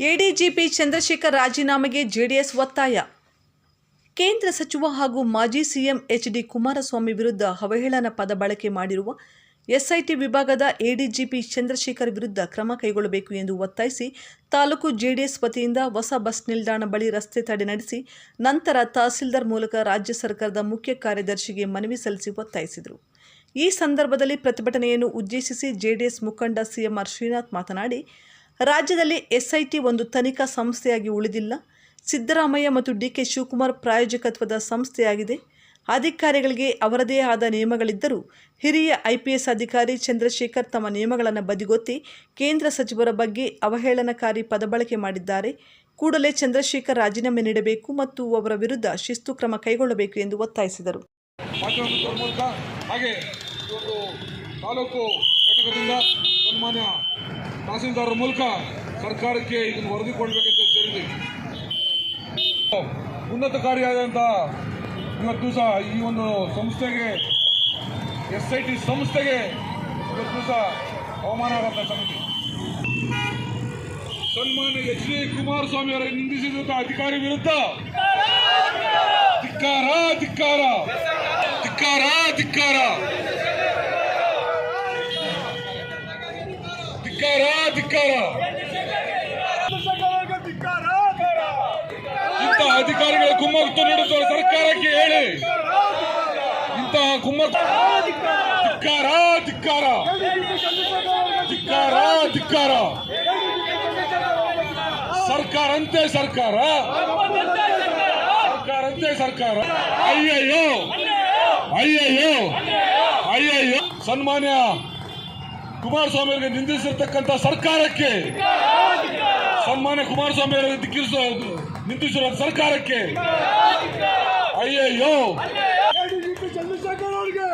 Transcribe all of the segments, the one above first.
ADGP Chandrashekhar ರಾಜೀನಾಮೆಗೆ JDS ಒತ್ತಾಯ. ಕೇಂದ್ರ ಸಚಿವ ಹಾಗೂ ಮಾಜಿ ಸಿಎಂ ಎಚ್ ಡಿ ಕುಮಾರಸ್ವಾಮಿ ವಿರುದ್ಧ ಅವಹೇಳನ ಪದ ಬಳಕೆ ಮಾಡಿರುವ ಎಸ್ಐಟಿ ವಿಭಾಗದ ಎಡಿಜಿಪಿ ಚಂದ್ರಶೇಖರ್ ವಿರುದ್ಧ ಕ್ರಮ ಕೈಗೊಳ್ಳಬೇಕು ಎಂದು ಒತ್ತಾಯಿಸಿ ತಾಲೂಕು ಜೆಡಿಎಸ್ ವತಿಯಿಂದ ಹೊಸ ಬಸ್ ನಿಲ್ದಾಣ ಬಳಿ ರಸ್ತೆ ತಡೆ ನಡೆಸಿ ನಂತರ ತಹಸೀಲ್ದಾರ್ ಮೂಲಕ ರಾಜ್ಯ ಸರ್ಕಾರದ ಮುಖ್ಯ ಕಾರ್ಯದರ್ಶಿಗೆ ಮನವಿ ಸಲ್ಲಿಸಿ ಒತ್ತಾಯಿಸಿದರು. ಈ ಸಂದರ್ಭದಲ್ಲಿ ಪ್ರತಿಭಟನೆಯನ್ನು ಉದ್ದೇಶಿಸಿ ಜೆಡಿಎಸ್ ಮುಖಂಡ ಸಿಎಂಆರ್ ಶ್ರೀನಾಥ್ ಮಾತನಾಡಿ ರಾಜ್ಯದಲ್ಲಿ ಎಸ್ಐಟಿ ಒಂದು ತನಿಖಾ ಸಂಸ್ಥೆಯಾಗಿ ಉಳಿದಿಲ್ಲ. ಸಿದ್ದರಾಮಯ್ಯ ಮತ್ತು ಡಿ ಕೆ ಶಿವಕುಮಾರ್ ಪ್ರಾಯೋಜಕತ್ವದ ಸಂಸ್ಥೆಯಾಗಿದೆ. ಅಧಿಕಾರಿಗಳಿಗೆ ಅವರದೇ ಆದ ನಿಯಮಗಳಿದ್ದರೂ ಹಿರಿಯ ಐಪಿಎಸ್ ಅಧಿಕಾರಿ ಚಂದ್ರಶೇಖರ್ ತಮ್ಮ ನಿಯಮಗಳನ್ನು ಬದಿಗೊತ್ತಿ ಕೇಂದ್ರ ಸಚಿವರ ಬಗ್ಗೆ ಅವಹೇಳನಕಾರಿ ಪದಬಳಕೆ ಮಾಡಿದ್ದಾರೆ. ಕೂಡಲೇ ಚಂದ್ರಶೇಖರ್ ರಾಜೀನಾಮೆ ನೀಡಬೇಕು ಮತ್ತು ಅವರ ವಿರುದ್ಧ ಶಿಸ್ತು ಕ್ರಮ ಕೈಗೊಳ್ಳಬೇಕು ಎಂದು ಒತ್ತಾಯಿಸಿದರು. ತಾಲೂಕು ತಹಸೀಲ್ದಾರರ ಮೂಲಕ ಸರ್ಕಾರಕ್ಕೆ ಇದನ್ನು ವರದಿ ಕೊಡಬೇಕಂತ ಸೇರಿದೆ ಉನ್ನತಕಾರಿಯಾದಂಥ ಇವತ್ತು ಸಹ ಈ ಒಂದು ಸಂಸ್ಥೆಗೆ, ಎಸ್ ಐ ಟಿ ಸಂಸ್ಥೆಗೆ ಇವತ್ತು ಸಹ ಅವಮಾನ ಸಮಿತಿ ಸನ್ಮಾನ್ಯ ಎಚ್ ಡಿ ಕುಮಾರಸ್ವಾಮಿ ಅವರ ನಿಂದಿಸಿದಂಥ ಅಧಿಕಾರಿ ವಿರುದ್ಧ ಧಿಕ್ಕಾರ ಧಿಕ್ಕಾರ ಧಿಕ್ಕಾರ ಧಿಕ್ಕಾರ. ಧಿಕ್ಕಾರ ಇಂತಹ ಅಧಿಕಾರಿಗಳ ಕುಮ್ಮಕ್ಕು ನೀಡುತ್ತಿರುವ ಸರ್ಕಾರಕ್ಕೆ ಹೇಳಿ. ಇಂತಹ ಕುಮ್ಮಕ್ಕು ಧಿಕ್ಕಾರ ಧಿಕ್ಕಾರ ಧಿಕ್ಕಾರ ಧಿಕ್ಕಾರ ಸರ್ಕಾರ ಅಂತೆ ಸರ್ಕಾರ. ಸರ್ಕಾರ ಅಂತೆ ಸರ್ಕಾರ. ಅಯ್ಯಯ್ಯೋ. ಅಯ್ಯಯ್ಯೋ. ಅಯ್ಯಯ್ಯೋ. ಸನ್ಮಾನ್ಯ ಕುಮಾರಸ್ವಾಮಿ ಅವರಿಗೆ ನಿಂದಿಸಿರ್ತಕ್ಕಂಥ ಸರ್ಕಾರಕ್ಕೆ ಸನ್ಮಾನ್ಯ ಕುಮಾರಸ್ವಾಮಿ ಅವರಿಗೆ ದಿಕ್ಕಿಸ ನಿಂದಿಸಿರೋ ಸರ್ಕಾರಕ್ಕೆ ಅಯ್ಯಯ್ಯೋ! ಚಂದ್ರಶೇಖರ್ ಅವರಿಗೆ!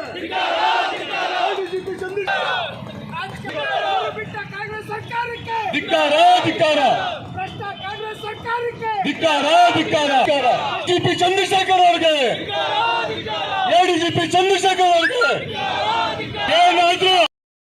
ಧಿಕ್ಕಾರ ಧಿಕ್ಕಾರ! ಧಿಕ್ಕಾರ ಧಿಕ್ಕಾರ! ಜಿಪಿ ಚಂದ್ರಶೇಖರ್ ಅವರಿಗೆ! ಎಡಿಜಿಪಿ ಚಂದ್ರಶೇಖರ್